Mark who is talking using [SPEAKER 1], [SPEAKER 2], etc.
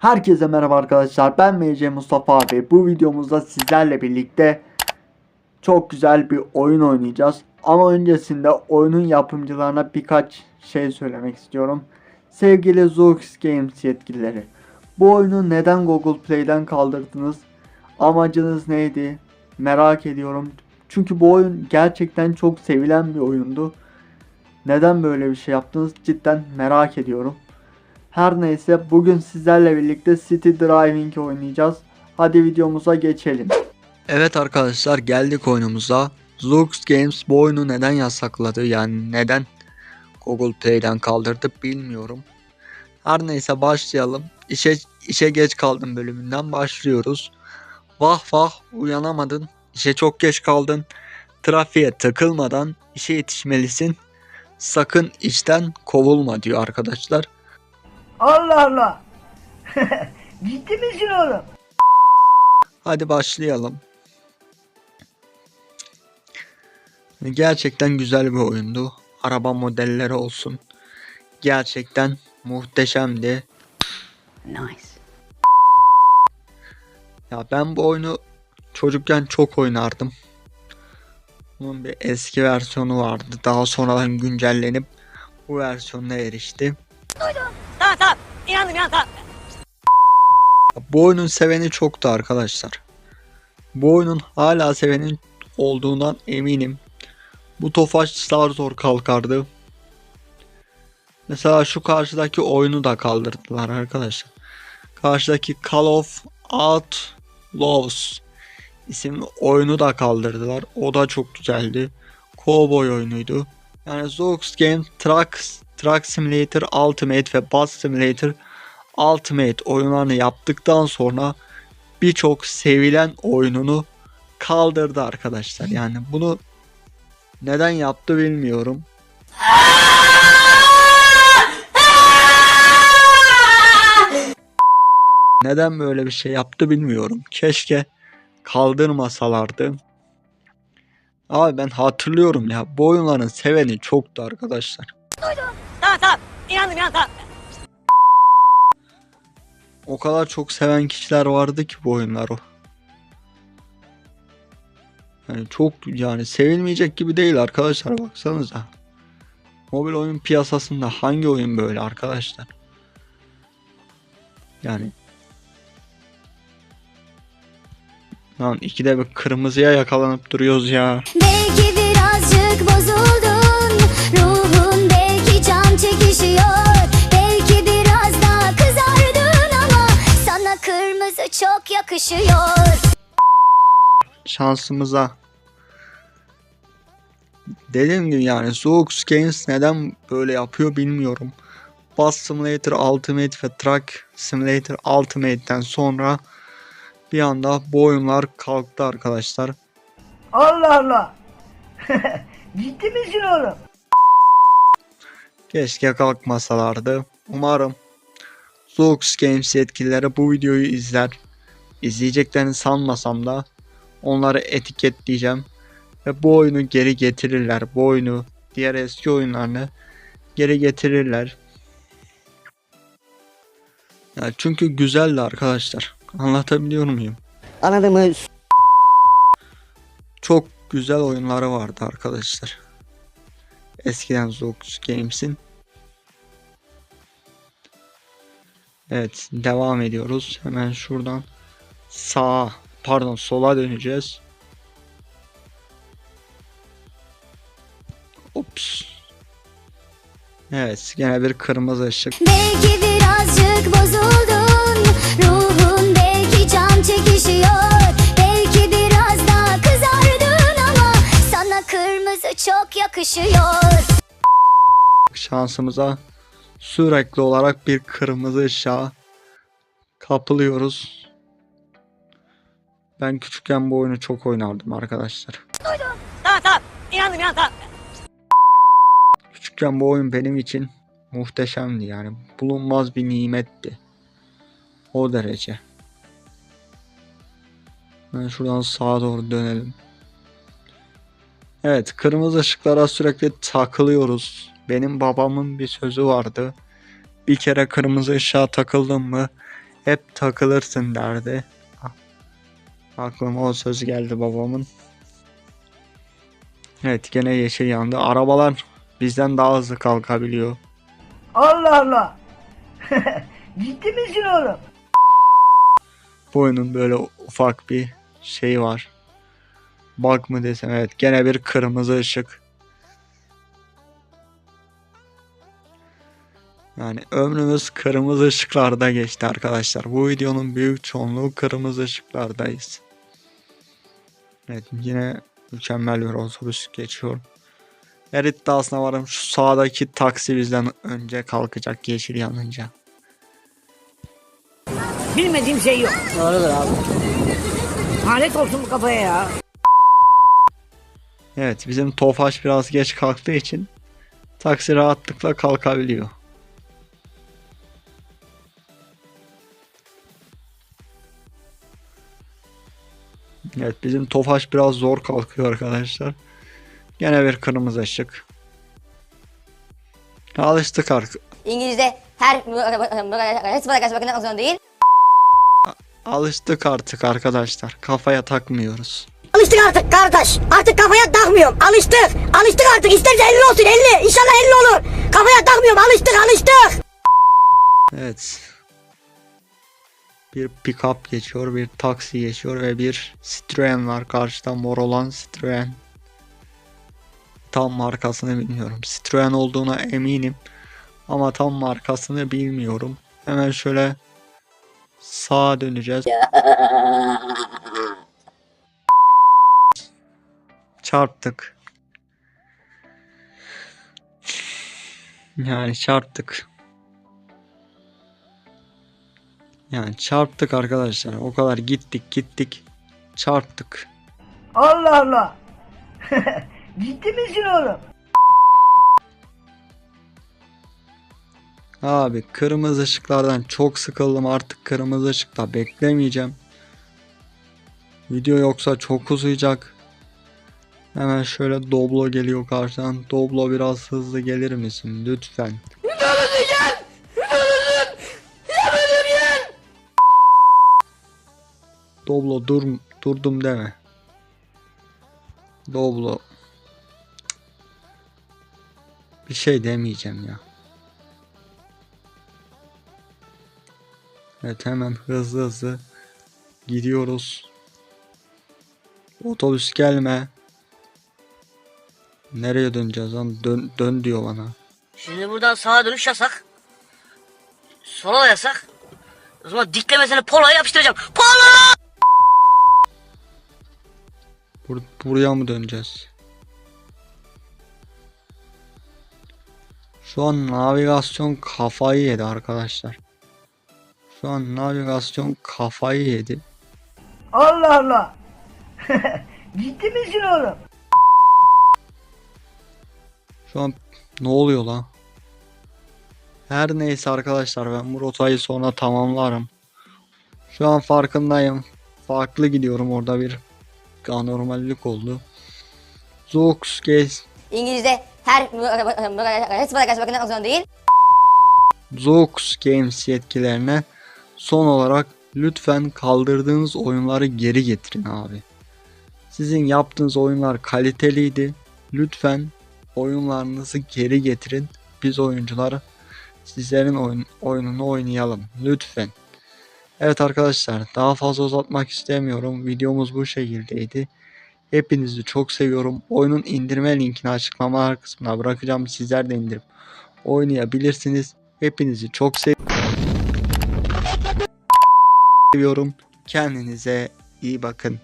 [SPEAKER 1] Herkese merhaba arkadaşlar. Ben MC Mustafa abi. Bu videomuzda sizlerle birlikte çok güzel bir oyun oynayacağız. Ama öncesinde oyunun yapımcılarına birkaç şey söylemek istiyorum. Sevgili Zoox Games yetkilileri bu oyunu neden Google Play'den kaldırdınız? Amacınız neydi? Merak ediyorum. Çünkü bu oyun gerçekten çok sevilen bir oyundu. Neden böyle bir şey yaptınız? Cidden merak ediyorum her neyse bugün sizlerle birlikte City Driving oynayacağız. Hadi videomuza geçelim. Evet arkadaşlar geldik oyunumuza. Zoox Games bu oyunu neden yasakladı yani neden Google Play'den kaldırdı bilmiyorum. Her neyse başlayalım. İşe, işe geç kaldım bölümünden başlıyoruz. Vah vah uyanamadın. İşe çok geç kaldın. Trafiğe takılmadan işe yetişmelisin. Sakın işten kovulma diyor arkadaşlar.
[SPEAKER 2] Allah Allah. Ciddi misin oğlum?
[SPEAKER 1] Hadi başlayalım. Gerçekten güzel bir oyundu. Araba modelleri olsun. Gerçekten muhteşemdi.
[SPEAKER 2] Nice.
[SPEAKER 1] Ya ben bu oyunu çocukken çok oynardım. Bunun bir eski versiyonu vardı. Daha sonradan güncellenip bu versiyonuna erişti.
[SPEAKER 2] Tamam tamam. İnandım ya tamam.
[SPEAKER 1] Bu oyunun seveni çoktu arkadaşlar. Bu oyunun hala sevenin olduğundan eminim. Bu tofaşlar zor kalkardı. Mesela şu karşıdaki oyunu da kaldırdılar arkadaşlar. Karşıdaki Call of Outlaws isimli oyunu da kaldırdılar. O da çok güzeldi. Cowboy oyunuydu. Yani Zox Game Truck, Truck Simulator Ultimate ve Bus Simulator Ultimate oyunlarını yaptıktan sonra birçok sevilen oyununu kaldırdı arkadaşlar. Yani bunu neden yaptı bilmiyorum. Neden böyle bir şey yaptı bilmiyorum. Keşke kaldırmasalardı. Abi ben hatırlıyorum ya bu oyunların seveni çoktu arkadaşlar.
[SPEAKER 2] Tamam tamam. İnandım ya tamam.
[SPEAKER 1] O kadar çok seven kişiler vardı ki bu oyunları. Yani çok yani sevilmeyecek gibi değil arkadaşlar baksanıza. Mobil oyun piyasasında hangi oyun böyle arkadaşlar? Yani Lan ikide bir kırmızıya yakalanıp duruyoruz ya.
[SPEAKER 3] Belki birazcık bozuldun kırmızı çok yakışıyor
[SPEAKER 1] şansımıza. Dediğim gibi yani Zoux Games neden böyle yapıyor bilmiyorum. Bus Simulator Ultimate ve Truck Simulator Ultimate'den sonra bir anda bu oyunlar kalktı arkadaşlar.
[SPEAKER 2] Allah Allah. Ciddi misin oğlum?
[SPEAKER 1] Keşke kalkmasalardı. Umarım Zoux Games yetkilileri bu videoyu izler. İzleyeceklerini sanmasam da onları etiketleyeceğim. Ve bu oyunu geri getirirler. Bu oyunu diğer eski oyunlarını geri getirirler. Ya çünkü güzeldi arkadaşlar. Anlatabiliyor muyum?
[SPEAKER 2] Anladın mı?
[SPEAKER 1] Çok güzel oyunları vardı arkadaşlar. Eskiden Zox Games'in. Evet devam ediyoruz. Hemen şuradan sağa pardon sola döneceğiz. Ops. Evet gene bir kırmızı ışık.
[SPEAKER 3] Belki birazcık bozuldun Ruhun belki can çekişiyor Belki biraz daha kızardın ama Sana kırmızı çok yakışıyor
[SPEAKER 1] şansımıza sürekli olarak bir kırmızı ışığa kapılıyoruz. Ben küçükken bu oyunu çok oynardım arkadaşlar.
[SPEAKER 2] Tamam tamam. İnandım ya tamam.
[SPEAKER 1] Küçükken bu oyun benim için muhteşemdi yani bulunmaz bir nimetti. O derece. Ben şuradan sağa doğru dönelim. Evet kırmızı ışıklara sürekli takılıyoruz. Benim babamın bir sözü vardı. Bir kere kırmızı ışığa takıldın mı hep takılırsın derdi. Ah, Aklıma o söz geldi babamın. Evet gene yeşil yandı. Arabalar bizden daha hızlı kalkabiliyor.
[SPEAKER 2] Allah Allah. Ciddi misin oğlum?
[SPEAKER 1] Bu oyunun böyle ufak bir şeyi var. Bug mı desem evet gene bir kırmızı ışık. Yani ömrümüz kırmızı ışıklarda geçti arkadaşlar. Bu videonun büyük çoğunluğu kırmızı ışıklardayız. Evet yine mükemmel bir otobüs geçiyor. Her iddiasına varım şu sağdaki taksi bizden önce kalkacak yeşil yanınca.
[SPEAKER 2] Bilmediğim şey yok. Doğrudur abi. Lanet olsun bu kafaya ya.
[SPEAKER 1] Evet bizim Tofaş biraz geç kalktığı için taksi rahatlıkla kalkabiliyor. Evet bizim Tofaş biraz zor kalkıyor arkadaşlar. Gene bir kırmızı ışık. Alıştık artık.
[SPEAKER 4] İngilizce her sıfata karşı zorunda değil.
[SPEAKER 1] Alıştık artık arkadaşlar. Kafaya takmıyoruz.
[SPEAKER 5] Alıştık artık kardeş. Artık kafaya takmıyorum. Alıştık. Alıştık artık. İsterse 50 olsun 50. İnşallah 50 olur. Kafaya takmıyorum. Alıştık alıştık.
[SPEAKER 1] Evet. Bir pick-up geçiyor, bir taksi geçiyor ve bir Citroen var karşıda mor olan Citroen. Tam markasını bilmiyorum. Citroen olduğuna eminim ama tam markasını bilmiyorum. Hemen şöyle sağa döneceğiz. Çarptık. Yani çarptık. Yani çarptık arkadaşlar. O kadar gittik gittik. Çarptık.
[SPEAKER 2] Allah Allah. Ciddi misin oğlum?
[SPEAKER 1] Abi kırmızı ışıklardan çok sıkıldım artık kırmızı ışıkta beklemeyeceğim. Video yoksa çok uzayacak. Hemen şöyle Doblo geliyor karşıdan. Doblo biraz hızlı gelir misin lütfen? Doblo dur durdum deme. Doblo. Bir şey demeyeceğim ya. Evet hemen hızlı hızlı gidiyoruz. Otobüs gelme. Nereye döneceğiz lan? Dön, dön diyor bana.
[SPEAKER 6] Şimdi buradan sağa dönüş yasak. Sola yasak. O zaman diklemesine poloya yapıştıracağım. Polo!
[SPEAKER 1] Bur- buraya mı döneceğiz? Şu an navigasyon kafayı yedi arkadaşlar. Şu an navigasyon kafayı yedi.
[SPEAKER 2] Allah Allah. Ciddi misin oğlum?
[SPEAKER 1] Şu an ne oluyor lan? Her neyse arkadaşlar ben bu rotayı sonra tamamlarım. Şu an farkındayım. Farklı gidiyorum orada bir anormallik oldu. Zoox Games
[SPEAKER 4] İngilizce her sıfata karşı bakmak zorunda değil.
[SPEAKER 1] Zoox Games yetkilerine son olarak lütfen kaldırdığınız oyunları geri getirin abi. Sizin yaptığınız oyunlar kaliteliydi. Lütfen oyunlarınızı geri getirin. Biz oyuncular sizlerin oyun, oyununu oynayalım. Lütfen. Evet arkadaşlar daha fazla uzatmak istemiyorum. Videomuz bu şekildeydi. Hepinizi çok seviyorum. Oyunun indirme linkini açıklamalar kısmına bırakacağım. Sizler de indirip oynayabilirsiniz. Hepinizi çok seviyorum. Kendinize iyi bakın.